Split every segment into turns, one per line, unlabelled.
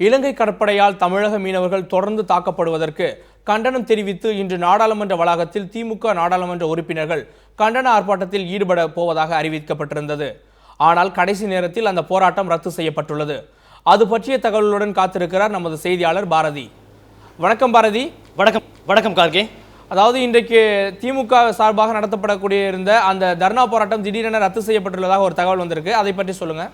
இலங்கை கடற்படையால் தமிழக மீனவர்கள் தொடர்ந்து தாக்கப்படுவதற்கு கண்டனம் தெரிவித்து இன்று நாடாளுமன்ற வளாகத்தில் திமுக நாடாளுமன்ற உறுப்பினர்கள் கண்டன ஆர்ப்பாட்டத்தில் ஈடுபட போவதாக அறிவிக்கப்பட்டிருந்தது. ஆனால் கடைசி நேரத்தில் அந்த போராட்டம் ரத்து செய்யப்பட்டுள்ளது. அது பற்றிய தகவலுடன் காத்திருக்கிறார் நமது செய்தியாளர் பாரதி. வணக்கம் பாரதி.
வணக்கம். வணக்கம் கார்கே.
அதாவது இன்றைக்கு திமுக சார்பாக நடத்தப்படக்கூடிய இருந்த அந்த தர்ணா போராட்டம் திடீரென ரத்து செய்யப்பட்டுள்ளதாக ஒரு தகவல் வந்திருக்கு. அதை பற்றி சொல்லுங்க.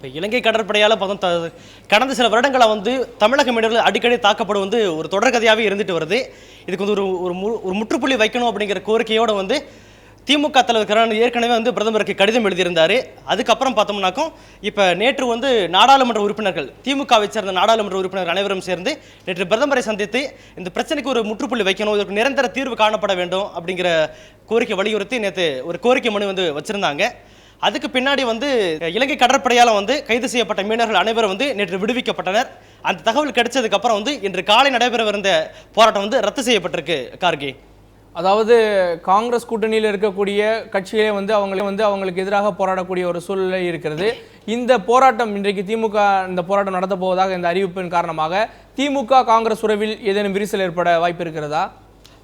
இப்போ இலங்கை கடற்படையால் பார்த்தோம் த- கடந்த சில வருடங்களாக வந்து தமிழக மீனவர்கள் அடிக்கடி தாக்கப்படும் வந்து ஒரு தொடர்கதையாகவே இருந்துட்டு வருது. இதுக்கு வந்து ஒரு ஒரு மு- ஒரு முற்றுப்புள்ளி வைக்கணும் அப்படிங்கிற கோரிக்கையோடு வந்து திமுக தலைவர் கருணாநிதி ஏற்கனவே வந்து பிரதமருக்கு கடிதம் எழுதியிருந்தார். அதுக்கப்புறம் பார்த்தோம்னாக்கும் இப்போ நேற்று வந்து நாடாளுமன்ற உறுப்பினர்கள் திமுகவை சேர்ந்த நாடாளுமன்ற உறுப்பினர்கள் அனைவரும் சேர்ந்து நேற்று பிரதமரை சந்தித்து இந்த பிரச்சனைக்கு ஒரு முற்றுப்புள்ளி வைக்கணும் இதற்கு நிரந்தர தீர்வு காணப்பட வேண்டும் அப்படிங்கிற கோரிக்கை வலியுறுத்தி நேற்று ஒரு கோரிக்கை மனு வந்து வச்சுருந்தாங்க. அதுக்கு பின்னாடி வந்து இலங்கை கடற்படையால் வந்து கைது செய்யப்பட்ட மீனவர்கள் அனைவரும் வந்து நேற்று விடுவிக்கப்பட்டனர். அந்த தகவல் கிடைச்சதுக்கு அப்புறம் வந்து இன்று காலை நடைபெறவிருந்த போராட்டம் வந்து ரத்து செய்யப்பட்டிருக்கு கார்கே.
அதாவது காங்கிரஸ் கூட்டணியில் இருக்கக்கூடிய கட்சிகளே வந்து அவங்களே வந்து அவங்களுக்கு எதிராக போராடக்கூடிய ஒரு சூழ்நிலை இருக்கிறது. இந்த போராட்டம் இன்றைக்கு திமுக இந்த போராட்டம் நடத்த போவதாக இந்த அறிவிப்பின் காரணமாக திமுக காங்கிரஸ் உறவில் ஏதேனும் விரிசல் ஏற்பட வாய்ப்பு இருக்கிறதா?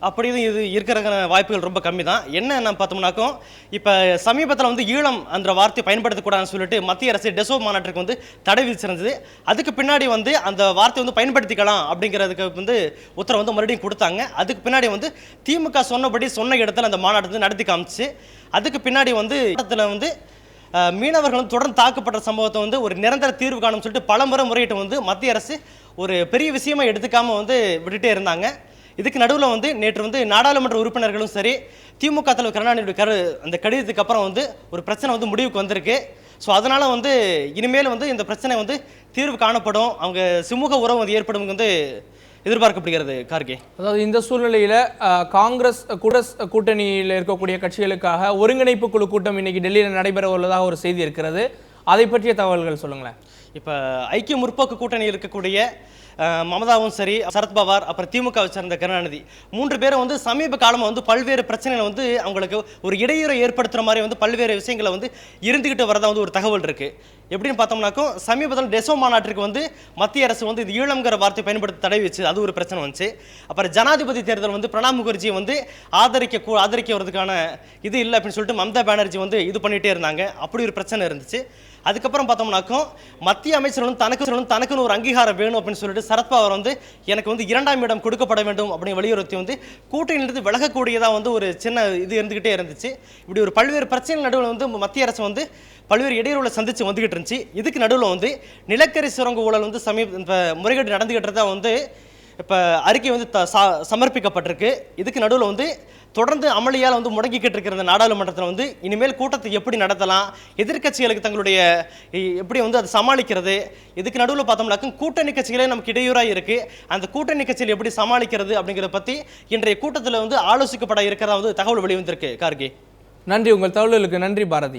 அப்படி இது இருக்கிற வாய்ப்புகள் ரொம்ப கம்மி தான் என்ன நம்ம பார்த்தோம்னாக்கும் இப்போ சமீபத்தில் வந்து ஈழம் அந்த வார்த்தை பயன்படுத்தக்கூடாதுன்னு சொல்லிட்டு மத்திய அரசு டெசோ மாநாட்டிற்கு வந்து தடை விதிச்சிருந்தது. அதுக்கு பின்னாடி வந்து அந்த வார்த்தையை வந்து பயன்படுத்திக்கலாம் அப்படிங்கிறதுக்கு வந்து உத்தரவு வந்து மறுபடியும் கொடுத்தாங்க. அதுக்கு பின்னாடி வந்து திமுக சொன்னபடி சொன்ன இடத்துல அந்த மாநாடு வந்து நடத்தி காமிச்சு அதுக்கு பின்னாடி வந்து இடத்துல வந்து மீனவர்களும் மீனவர்கள் தொடர்ந்து தாக்கப்பட்ட சம்பவத்தை வந்து ஒரு நிரந்தர தீர்வு காணும் சொல்லிட்டு பலமுறை முறையிட்டு வந்து மத்திய அரசு ஒரு பெரிய விஷயமா எடுத்துக்காமல் வந்து விட்டுட்டே இருந்தாங்க. இதுக்கு நடுவில் வந்து நேற்று வந்து நாடாளுமன்ற உறுப்பினர்களும் சரி திமுக தலைவர் கருணாநிதியுடைய கரு அந்த கடிதத்துக்கு அப்புறம் வந்து ஒரு பிரச்சனை வந்து முடிவுக்கு வந்திருக்கு. ஸோ அதனால் வந்து இனிமேல் வந்து இந்த பிரச்சனை வந்து தீர்வு காணப்படும். அவங்க சுமூக உறவு வந்து ஏற்படும் வந்து எதிர்பார்க்கப்படுகிறது கார்கே.
அதாவது இந்த சூழ்நிலையில் காங்கிரஸ் குடஸ் கூட்டணியில் இருக்கக்கூடிய கட்சிகளுக்காக ஒருங்கிணைப்பு குழு கூட்டம் இன்னைக்கு டெல்லியில் நடைபெற உள்ளதாக ஒரு செய்தி இருக்கிறது. அதை பற்றிய தகவல்கள் சொல்லுங்களேன்.
இப்போ ஐக்கிய முற்போக்கு கூட்டணி இருக்கக்கூடிய மமதாவும் சரி சரத்பவார் அப்புறம் திமுகவை சேர்ந்த கருணாநிதி மூன்று பேரும் வந்து சமீப காலமாக வந்து பல்வேறு பிரச்சனைகளை வந்து அவங்களுக்கு ஒரு இடையூறை ஏற்படுத்துகிற மாதிரி வந்து பல்வேறு விஷயங்களை வந்து இருந்துக்கிட்டு வரதா வந்து ஒரு தகவல் இருக்குது எப்படின்னு பார்த்தோம்னாக்கும் சமீபத்தில் டெசோ மாநாட்டிற்கு வந்து மத்திய அரசு வந்து இது ஈழம்ங்கிற வார்த்தை பயன்படுத்த தடை வச்சு அது ஒரு பிரச்சனை வந்துச்சு. அப்புறம் ஜனாதிபதி தேர்தல் வந்து பிரணாப் முகர்ஜியை வந்து ஆதரிக்க கூ- ஆதரிக்க வரதுக்கான இது இல்லை அப்படின்னு சொல்லிட்டு மம்தா பானர்ஜி வந்து இது பண்ணிகிட்டே இருந்தாங்க. அப்படி ஒரு பிரச்சனை இருந்துச்சு. அதுக்கப்புறம் பார்த்தோம்னாக்கும் மத்திய அமைச்சர்களும் தனக்கு தனக்குன்னு ஒரு அங்கீகாரம் வேணும் அப்படின்னு சொல்லிட்டு சரத்பவார் வந்து எனக்கு வந்து இரண்டாம் இடம் கொடுக்கப்பட வேண்டும் அப்படின்னு வலியுறுத்தி வந்து கூட்டணியிலிருந்து விலகக்கூடியதாக வந்து ஒரு சின்ன இது இருந்துக்கிட்டே இருந்துச்சு. இப்படி ஒரு பல்வேறு பிரச்சனை நடுவில் வந்து மத்திய அரசு வந்து பல்வேறு இடையூறுகளை சந்திச்சு வந்துகிட்டு இருந்துச்சு. இதுக்கு நடுவில் வந்து நிலக்கரி சுரங்க ஊழல் வந்து சமீப இப்போ முறைகேடு நடந்துகிட்டு தான் வந்து இப்போ அறிக்கை வந்து த- சா- சமர்ப்பிக்கப்பட்டிருக்கு. இதுக்கு நடுவில் வந்து தொடர்ந்து அமளியால் வந்து முடங்கிக்கிட்டு இருக்கிற இந்த நாடாளுமன்றத்தில் வந்து இனிமேல் கூட்டத்தை எப்படி நடத்தலாம் எதிர்க்கட்சிகளுக்கு தங்களுடைய எப்படி வந்து அதை சமாளிக்கிறது இதுக்கு நடுவில் பார்த்தோம்னாக்கும் கூட்டணி கட்சிகளே நமக்கு இடையூறாக இருக்குது அந்த கூட்டணி கட்சிகள் எப்படி சமாளிக்கிறது அப்படிங்கிறத பற்றி இன்றைய கூட்டத்தில் வந்து ஆலோசிக்கப்பட இருக்கிறதா வந்து தகவல் வெளிவந்திருக்கு கார்கே.
நன்றி உங்கள் தகவல்களுக்கு நன்றி பாரதி.